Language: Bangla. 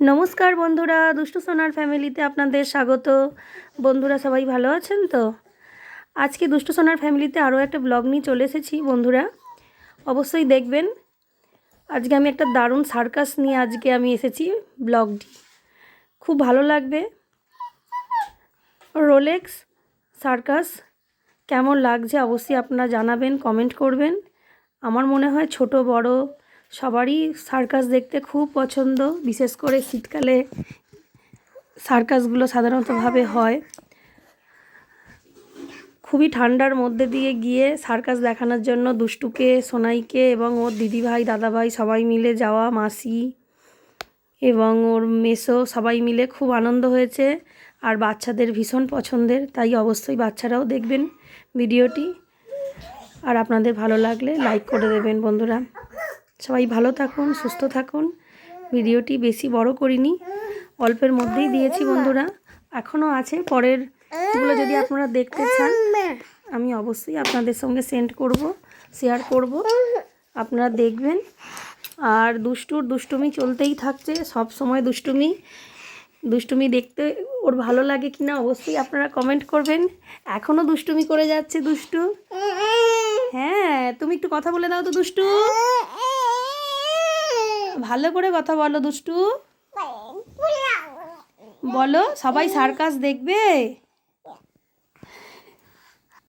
নমস্কার বন্ধুরা, দুষ্টু সোনার ফ্যামিলিতে আপনাদের স্বাগত। বন্ধুরা, সবাই ভালো আছেন তো? আজকে দুষ্টু সোনার ফ্যামিলিতে আরও একটা ব্লগ নিয়ে চলে এসেছি বন্ধুরা। অবশ্যই দেখবেন। আজকে আমি একটা দারুণ সার্কাস নিয়ে আজকে আমি এসেছি ব্লগটি। খুব ভালো লাগবে। রোলেক্স সার্কাস কেমন লাগছে অবশ্যই আপনারা জানাবেন, কমেন্ট করবেন। আমার মনে হয় ছোট, বড় সবারই সার্কাস দেখতে খুব পছন্দ। বিশেষ করে শীতকালে সার্কাসগুলো সাধারণতভাবে হয়। খুবই ঠান্ডার মধ্যে দিয়ে গিয়ে সার্কাস দেখানোর জন্য দুষ্টুকে, সোনাইকে এবং ওর দিদিভাই, দাদাভাই সবাই মিলে যাওয়া, মাসি এবং ওর মেসো সবাই মিলে খুব আনন্দ হয়েছে। আর বাচ্চাদের ভীষণ পছন্দের, তাই অবশ্যই বাচ্চারাও দেখবেন ভিডিওটি। আর আপনাদের ভালো লাগলে লাইক করে দেবেন বন্ধুরা। সবাই ভালো থাকুন, সুস্থ থাকুন। ভিডিওটি বেশি বড় করিনি, অল্পের মধ্যেই দিয়েছি বন্ধুরা। এখনও আছে, পরেরগুলো যদি আপনারা দেখতে চান, আমি অবশ্যই আপনাদের সঙ্গে সেন্ড করব শেয়ার করব। আপনারা দেখবেন। আর দুষ্টুর দুষ্টুমি চলতেই থাকছে, সব সময় দুষ্টুমি। দুষ্টুমি দেখতে ওর ভালো লাগে কি না অবশ্যই আপনারা কমেন্ট করবেন। এখনও দুষ্টুমি করে যাচ্ছে দুষ্টু। হ্যাঁ তুমি একটু কথা বলে দাও তো দুষ্টু। ভালো করে কথা বলো দুষ্টু। বলো সবাই সার্কাস দেখবে?